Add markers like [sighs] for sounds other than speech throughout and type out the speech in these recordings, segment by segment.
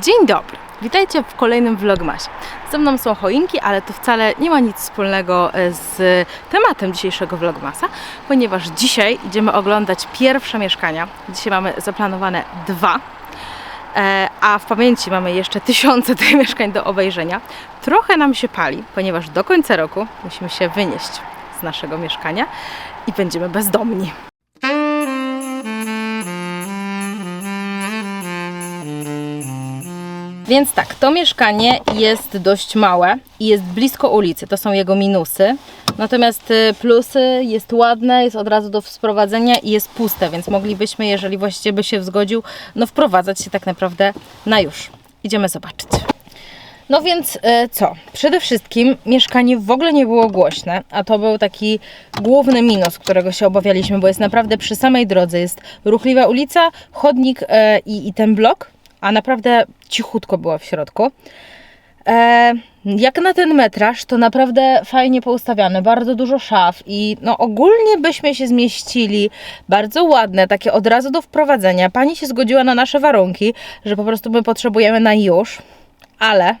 Dzień dobry, witajcie w kolejnym vlogmasie. Ze mną są choinki, ale to wcale nie ma nic wspólnego e, z tematem dzisiejszego vlogmasa, ponieważ dzisiaj idziemy oglądać pierwsze mieszkania. Dzisiaj mamy zaplanowane dwa, e, a w pamięci mamy jeszcze [laughs] tysiące tych mieszkań do obejrzenia. Trochę nam się pali, ponieważ do końca roku musimy się wynieść z naszego mieszkania i będziemy bezdomni. Więc tak, to mieszkanie jest dość małe i jest blisko ulicy. To są jego minusy. Natomiast y, plusy jest ładne, jest od razu do sprowadzenia i jest puste, więc moglibyśmy, jeżeli właściciel by się zgodził, no wprowadzać się tak naprawdę na już. Idziemy zobaczyć. No więc e, co? Przede wszystkim mieszkanie w ogóle nie było głośne, a to był taki główny minus, którego się obawialiśmy, bo jest naprawdę przy samej drodze. Jest ruchliwa ulica, chodnik e, i, i ten blok, a naprawdę cichutko było w środku. E, jak na ten metraż, to naprawdę fajnie poustawiane, bardzo dużo szaf i no ogólnie byśmy się zmieścili, bardzo ładne, takie od razu do wprowadzenia. Pani się zgodziła na nasze warunki, że po prostu my potrzebujemy na już, ale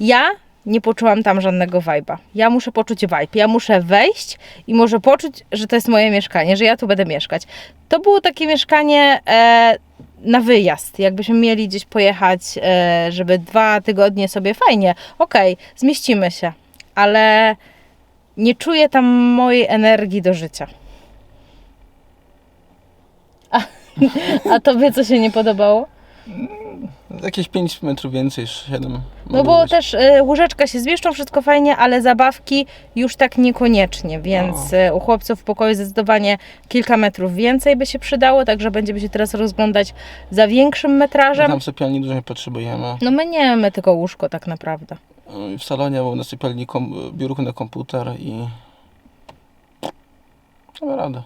ja nie poczułam tam żadnego vibe'a. Ja muszę poczuć vibe. Ja muszę wejść i może poczuć, że to jest moje mieszkanie, że ja tu będę mieszkać. To było takie mieszkanie e, na wyjazd. Jakbyśmy mieli gdzieś pojechać, e, żeby dwa tygodnie sobie fajnie, okej, zmieścimy się, ale nie czuję tam mojej energii do życia. A, [laughs] a tobie co się nie podobało? Jakieś 5 metrów więcej, 7. No bo też y, łóżeczka się zmieszczą, wszystko fajnie, ale zabawki już tak niekoniecznie, więc y, u chłopców w pokoju zdecydowanie kilka metrów więcej by się przydało, także będziemy się teraz rozglądać za większym metrażem. Tam sypialni dużo nie potrzebujemy. No my nie, my tylko łóżko tak naprawdę. Y, W salonie był na sypialni kom, biurko na komputer i... Damy radę.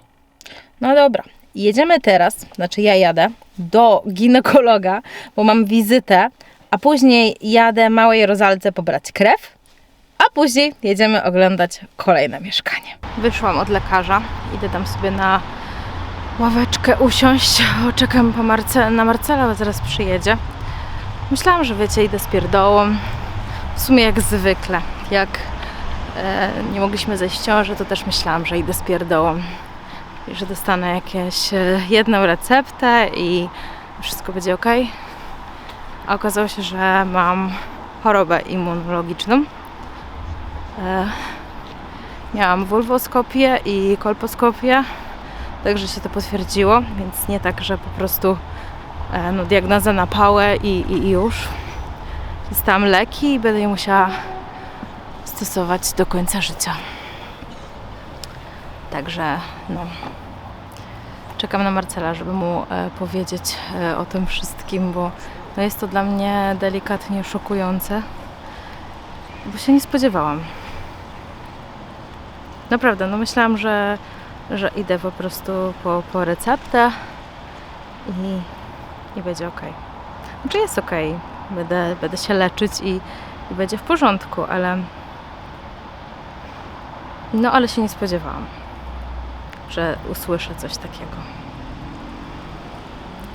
No dobra, jedziemy teraz, znaczy ja jadę do ginekologa, bo mam wizytę, a później jadę małej Rozalce pobrać krew, a później jedziemy oglądać kolejne mieszkanie. Wyszłam od lekarza, idę tam sobie na ławeczkę usiąść, czekam po Marce- na Marcela, bo zaraz przyjedzie. Myślałam, że wiecie, idę z pierdołą, w sumie jak zwykle, jak e, nie mogliśmy zejść w ciąży, to też myślałam, że idę z pierdołą że dostanę jakąś e, jedną receptę i wszystko będzie ok. A okazało się, że mam chorobę immunologiczną. E, miałam wulwoskopię i kolposkopię, także się to potwierdziło, więc nie tak, że po prostu e, no, diagnoza na pałę i, i, i już. Dostałam leki i będę je musiała stosować do końca życia. Także no. Czekam na Marcela, żeby mu e, powiedzieć e, o tym wszystkim, bo no jest to dla mnie delikatnie szokujące, bo się nie spodziewałam. Naprawdę, no myślałam, że, że idę po prostu po, po receptę i, i będzie ok. Znaczy jest ok, będę, będę się leczyć i, i będzie w porządku, ale no ale się nie spodziewałam że usłyszę coś takiego.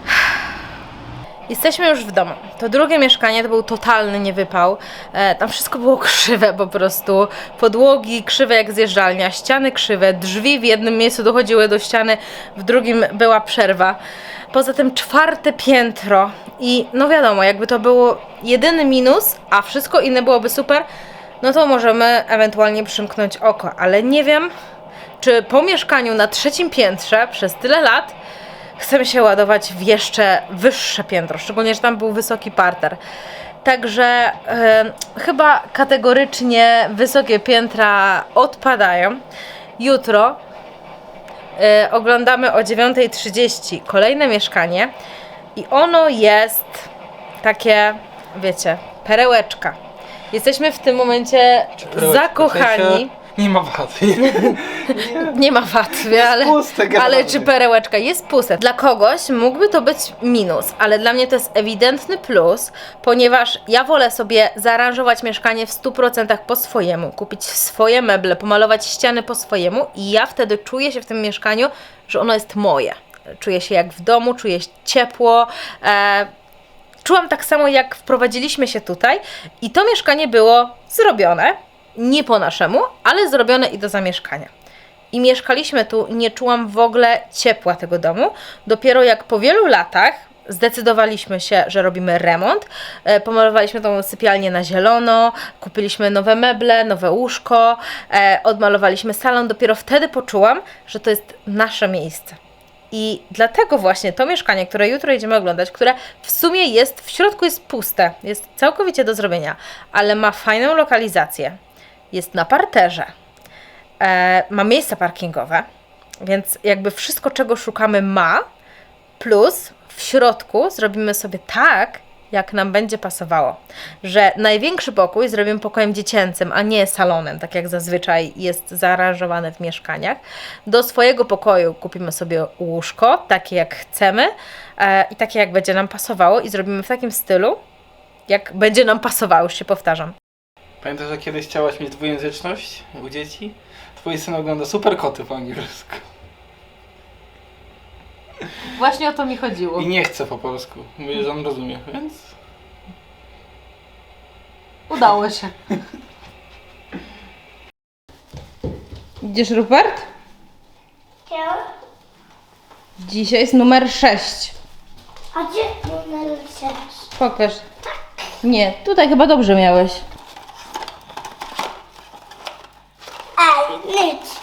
[sighs] Jesteśmy już w domu. To drugie mieszkanie to był totalny niewypał. E, tam wszystko było krzywe po prostu. Podłogi krzywe jak zjeżdżalnia, ściany krzywe, drzwi w jednym miejscu dochodziły do ściany, w drugim była przerwa. Poza tym czwarte piętro i no wiadomo, jakby to było jedyny minus, a wszystko inne byłoby super, no to możemy ewentualnie przymknąć oko, ale nie wiem, czy po mieszkaniu na trzecim piętrze przez tyle lat chcemy się ładować w jeszcze wyższe piętro, szczególnie, że tam był wysoki parter. Także e, chyba kategorycznie wysokie piętra odpadają. Jutro e, oglądamy o 9.30 kolejne mieszkanie i ono jest takie, wiecie, perełeczka. Jesteśmy w tym momencie zakochani. Nie ma wady. Nie ma wad, [laughs] ale, puste ale czy perełeczka jest puste. Dla kogoś mógłby to być minus, ale dla mnie to jest ewidentny plus, ponieważ ja wolę sobie zaaranżować mieszkanie w 100% po swojemu, kupić swoje meble, pomalować ściany po swojemu i ja wtedy czuję się w tym mieszkaniu, że ono jest moje. Czuję się jak w domu, czuję się ciepło. E, czułam tak samo, jak wprowadziliśmy się tutaj i to mieszkanie było zrobione, nie po naszemu, ale zrobione i do zamieszkania. I mieszkaliśmy tu, nie czułam w ogóle ciepła tego domu. Dopiero jak po wielu latach zdecydowaliśmy się, że robimy remont, e, pomalowaliśmy tą sypialnię na zielono, kupiliśmy nowe meble, nowe łóżko, e, odmalowaliśmy salon. Dopiero wtedy poczułam, że to jest nasze miejsce. I dlatego właśnie to mieszkanie, które jutro idziemy oglądać, które w sumie jest, w środku jest puste, jest całkowicie do zrobienia, ale ma fajną lokalizację. Jest na parterze, e, ma miejsca parkingowe, więc jakby wszystko, czego szukamy, ma. Plus w środku zrobimy sobie tak, jak nam będzie pasowało. Że największy pokój zrobimy pokojem dziecięcym, a nie salonem, tak jak zazwyczaj jest zaaranżowane w mieszkaniach. Do swojego pokoju kupimy sobie łóżko, takie jak chcemy e, i takie jak będzie nam pasowało i zrobimy w takim stylu, jak będzie nam pasowało, już się powtarzam. Pamiętasz, że kiedyś chciałaś mieć dwujęzyczność u dzieci? Twój syn ogląda super koty po angielsku. Właśnie o to mi chodziło. I nie chce po polsku. Mówię, że on rozumie, więc... Udało się. Idziesz, Rupert? Ja? Dzisiaj jest numer 6. A gdzie numer 6? Pokaż. Nie, tutaj chyba dobrze miałeś. Ej, nic.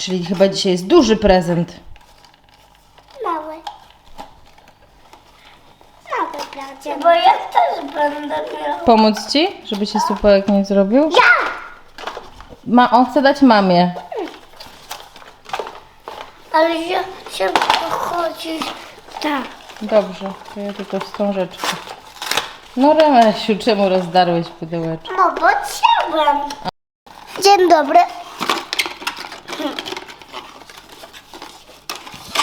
Czyli chyba dzisiaj jest duży prezent. Mały. Mały bracie. Bo ja też będę miał. Pomóc ci, żeby się supełek nie zrobił? Ja! Ma, on chce dać mamie. Ale ja się chodzić. Tak. Dobrze, to ja tylko wstążeczkę. No Remesiu, czemu rozdarłeś pudełeczko? No bo chciałem. Dzień dobry.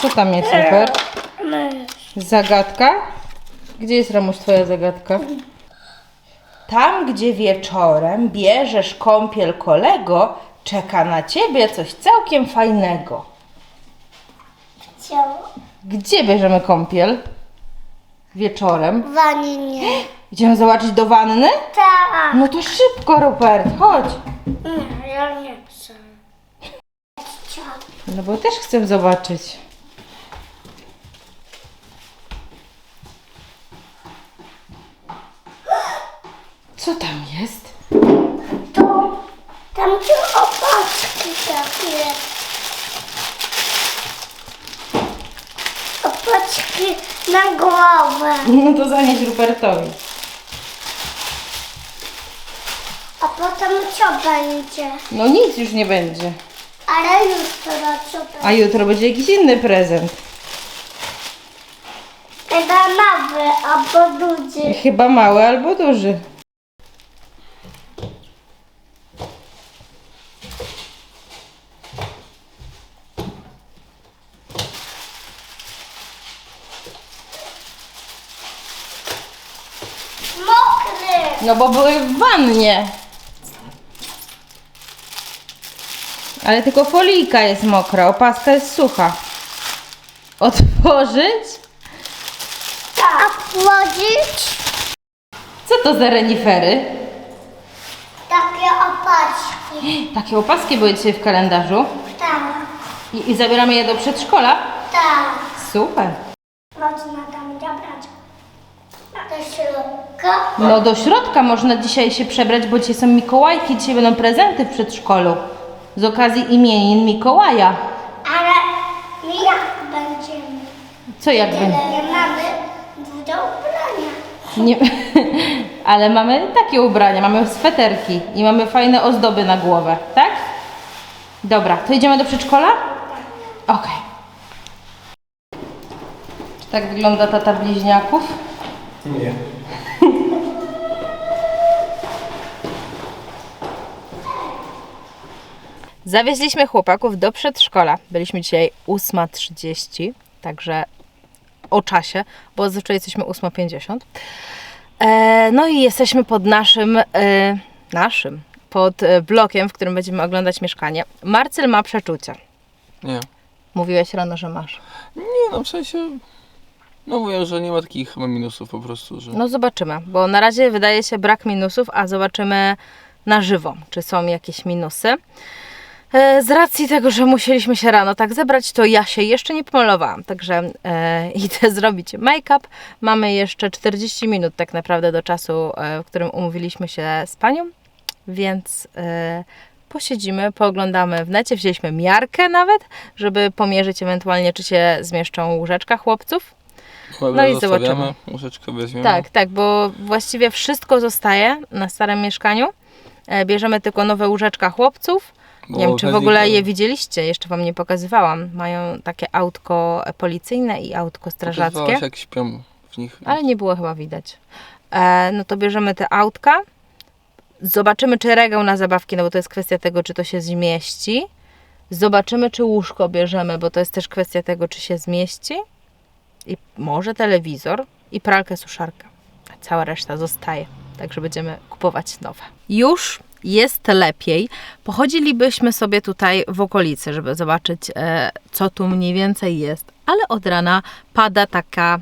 Co tam jest, Rupert? My. Zagadka? Gdzie jest Ramuś twoja zagadka? Tam, gdzie wieczorem bierzesz kąpiel kolego, czeka na ciebie coś całkiem fajnego. Chciał. Gdzie bierzemy kąpiel? Wieczorem. Wani nie. Idziemy zobaczyć do wanny? Tak. No to szybko, Rupert, chodź. Nie, ja nie chcę. No bo też chcę zobaczyć. Co tam jest? To tam są opaski takie. Opaski na głowę. No to zanieś Rupertowi. A potem co będzie? No nic już nie będzie. Ale jutro co będzie? A jutro będzie jakiś inny prezent. Chyba nowy albo duży. Chyba mały albo duży. Mokry. No bo były w wannie. Ale tylko folijka jest mokra, opaska jest sucha. Otworzyć? A wchodzić? Co to za renifery? Takie opaski. Takie opaski były dzisiaj w kalendarzu. Tak, I, I zabieramy je do przedszkola? tak. Super. Można tam zabrać. Do środka. No do środka można dzisiaj się przebrać, bo dzisiaj są Mikołajki, dzisiaj będą prezenty w przedszkolu. Z okazji imienin Mikołaja. Ale my jak będziemy? Co jak będzie? Nie mamy do ubrania. Nie, [laughs] ale mamy takie ubrania, mamy sweterki i mamy fajne ozdoby na głowę, tak? Dobra, to idziemy do przedszkola? Okej. Czy tak wygląda tata bliźniaków? Nie. Zawieźliśmy chłopaków do przedszkola. Byliśmy dzisiaj 8.30, także o czasie, bo zazwyczaj jesteśmy 8.50. E, no i jesteśmy pod naszym, e, naszym, pod e, blokiem, w którym będziemy oglądać mieszkanie. Marcel ma przeczucia. Nie. Mówiłeś rano, że masz. Nie, no w sensie... No mówią, że nie ma takich chyba minusów po prostu, że... No zobaczymy, bo na razie wydaje się brak minusów, a zobaczymy na żywo, czy są jakieś minusy. E, Z racji tego, że musieliśmy się rano tak zebrać, to ja się jeszcze nie pomalowałam, także e, [laughs] idę zrobić make-up. Mamy jeszcze 40 minut tak naprawdę do czasu, e, w którym umówiliśmy się z panią, więc e, posiedzimy, pooglądamy w necie. Wzięliśmy miarkę nawet, żeby pomierzyć ewentualnie, czy się zmieszczą łóżeczka chłopców. Dobra, no i zobaczymy. Łyżeczkę weźmiemy. Tak, tak, bo właściwie wszystko zostaje na starym mieszkaniu. E, Bierzemy tylko nowe łóżeczka chłopców. Bo Nie wiem, czy w ogóle je widzieliście, jeszcze Wam nie pokazywałam. Mają takie autko policyjne i autko strażackie, jak śpią w nich. ale nie było chyba widać. E, no to bierzemy te autka, zobaczymy, czy regał na zabawki, no bo to jest kwestia tego, czy to się zmieści. Zobaczymy, czy łóżko bierzemy, bo to jest też kwestia tego, czy się zmieści. I może telewizor i pralkę, suszarkę. A cała reszta zostaje. Także będziemy kupować nowe. Już jest lepiej. Pochodzilibyśmy sobie tutaj w okolicy, żeby zobaczyć, e, co tu mniej więcej jest. Ale od rana pada taka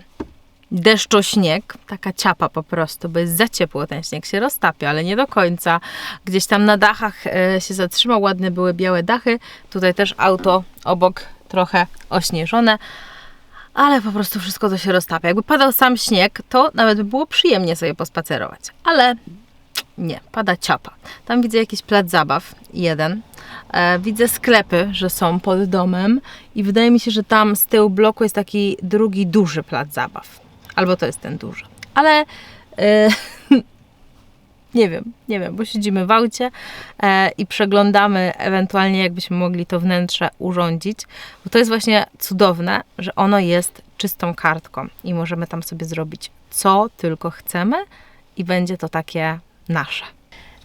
deszczośnieg, taka ciapa po prostu, bo jest za ciepło, ten śnieg się roztapia, ale nie do końca. Gdzieś tam na dachach e, się zatrzymał, ładne były białe dachy. Tutaj też auto obok trochę ośnieżone, ale po prostu wszystko to się roztapia. Jakby padał sam śnieg, to nawet by było przyjemnie sobie pospacerować, ale nie, pada ciapa. Tam widzę jakiś plac zabaw, jeden. E, widzę sklepy, że są pod domem i wydaje mi się, że tam z tyłu bloku jest taki drugi duży plac zabaw. Albo to jest ten duży. Ale e, [laughs] nie wiem, nie wiem, bo siedzimy w aucie e, i przeglądamy ewentualnie, jakbyśmy mogli to wnętrze urządzić. Bo to jest właśnie cudowne, że ono jest czystą kartką i możemy tam sobie zrobić co tylko chcemy i będzie to takie nasze.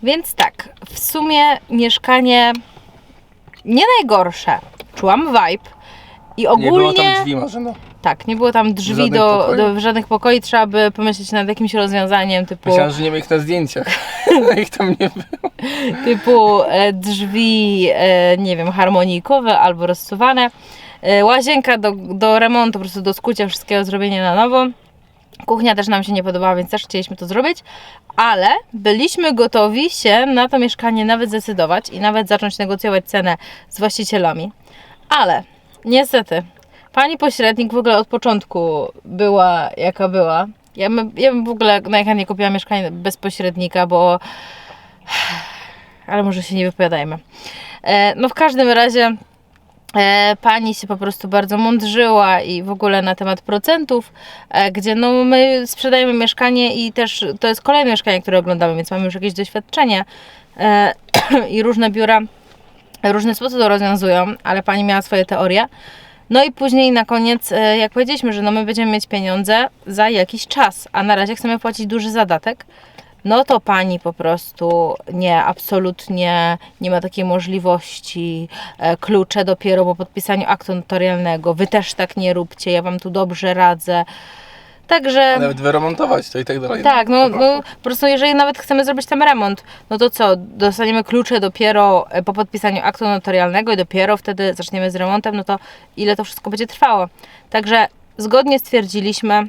Więc tak, w sumie mieszkanie nie najgorsze. Czułam vibe i Nie ogólnie... było tam drzwi Marzeno. Tak, nie było tam drzwi Żadnych do, pokoi? do żadnych pokoi, trzeba by pomyśleć nad jakimś rozwiązaniem typu, Myślałem, że nie ma ich na zdjęciach. [laughs] ich tam nie było. typu e, drzwi, e, nie wiem, harmonijkowe albo rozsuwane. E, łazienka do, do remontu, po prostu do skucia wszystkiego, zrobienia na nowo. Kuchnia też nam się nie podobała, więc też chcieliśmy to zrobić, ale byliśmy gotowi się na to mieszkanie nawet zdecydować i nawet zacząć negocjować cenę z właścicielami. Ale niestety, pani pośrednik w ogóle od początku była jaka była. Ja bym, ja bym w ogóle najchętniej kupiła mieszkanie bez pośrednika, bo. [sighs] Ale może się nie wypowiadajmy. E, no w każdym razie pani się po prostu bardzo mądrzyła i w ogóle na temat procentów, e, gdzie no my sprzedajemy mieszkanie i też to jest kolejne mieszkanie, które oglądamy, więc mamy już jakieś doświadczenie e, [clears throat] i różne biura w różny sposób to rozwiązują, ale pani miała swoje teorie. No i później na koniec, e, jak powiedzieliśmy, że no my będziemy mieć pieniądze za jakiś czas, a na razie chcemy płacić duży zadatek, no to pani po prostu nie, absolutnie nie ma takiej możliwości. E, Klucze dopiero po podpisaniu aktu notarialnego. Wy też tak nie róbcie, ja wam tu dobrze radzę. Także. Nawet wyremontować to i tak dalej. Tak, no, no po prostu jeżeli nawet chcemy zrobić tam remont, no to co, dostaniemy klucze dopiero e, po podpisaniu aktu notarialnego i dopiero wtedy zaczniemy z remontem, no to ile to wszystko będzie trwało. Także zgodnie stwierdziliśmy,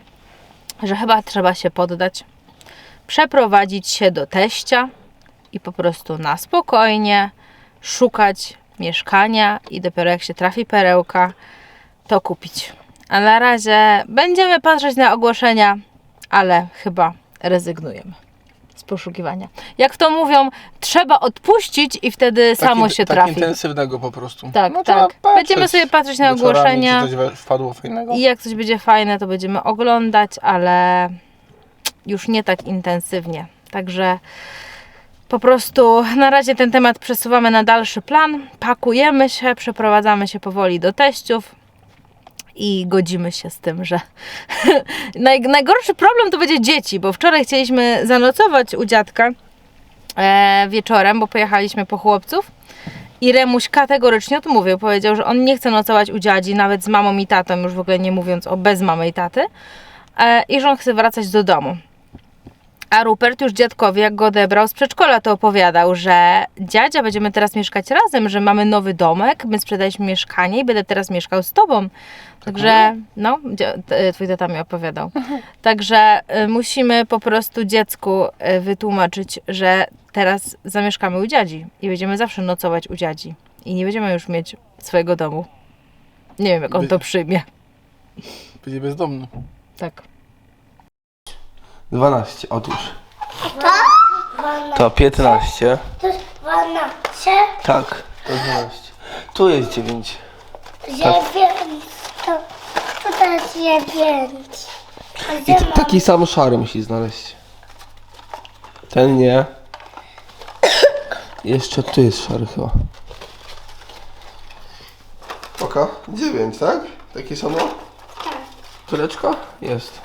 że chyba trzeba się poddać, przeprowadzić się do teścia i po prostu na spokojnie szukać mieszkania i dopiero jak się trafi perełka, to kupić. A na razie będziemy patrzeć na ogłoszenia, ale chyba rezygnujemy z poszukiwania. Jak to mówią, trzeba odpuścić i wtedy Tak samo in- się tak trafi. intensywnego po prostu. Tak, no, tak. Będziemy sobie patrzeć na ogłoszenia. Czy coś wpadło fajnego? I jak coś będzie fajne, to będziemy oglądać, ale już nie tak intensywnie. Także po prostu na razie ten temat przesuwamy na dalszy plan. Pakujemy się, przeprowadzamy się powoli do teściów i godzimy się z tym, że [laughs] Naj, najgorszy problem to będzie dzieci, bo wczoraj chcieliśmy zanocować u dziadka e, wieczorem, bo pojechaliśmy po chłopców. I Remuś kategorycznie odmówił. Powiedział, że on nie chce nocować u dziadzi, nawet z mamą i tatą, już w ogóle nie mówiąc o bez mamy i taty. E, I że on chce wracać do domu. A Rupert już dziadkowi, jak go odebrał z przedszkola, to opowiadał, że dziadzia, będziemy teraz mieszkać razem, że mamy nowy domek, my sprzedaliśmy mieszkanie i będę teraz mieszkał z tobą. Także, no, t- twój tata mi opowiadał. [laughs] Także y, musimy po prostu dziecku y, wytłumaczyć, że teraz zamieszkamy u dziadzi i będziemy zawsze nocować u dziadzi. I nie będziemy już mieć swojego domu. Nie wiem, jak on to przyjmie. Będzie bezdomny. Tak. 12, otóż. Dwana- To 15. To jest dwanaście, Tak, to 12. Tu jest 9. dziewięć. To tutaj jest dziewięć. A I gdzie mam? taki sam szary musi znaleźć. Ten nie. Jeszcze tu jest szary chyba. Oka, 9, tak? Takie samo? Tak. Tureczko? Jest.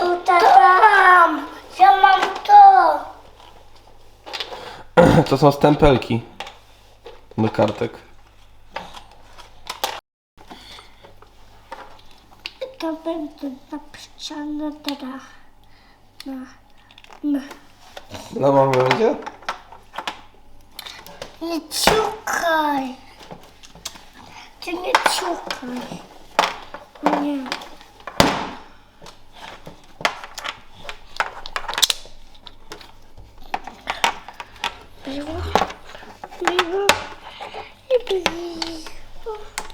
Tutaj mam. Ja mam to. To są stempelki do kartek. To będzie napisane teraz. Na, na. Dla mamy będzie? Nie ciukaj. Ty nie ciukaj. Nie.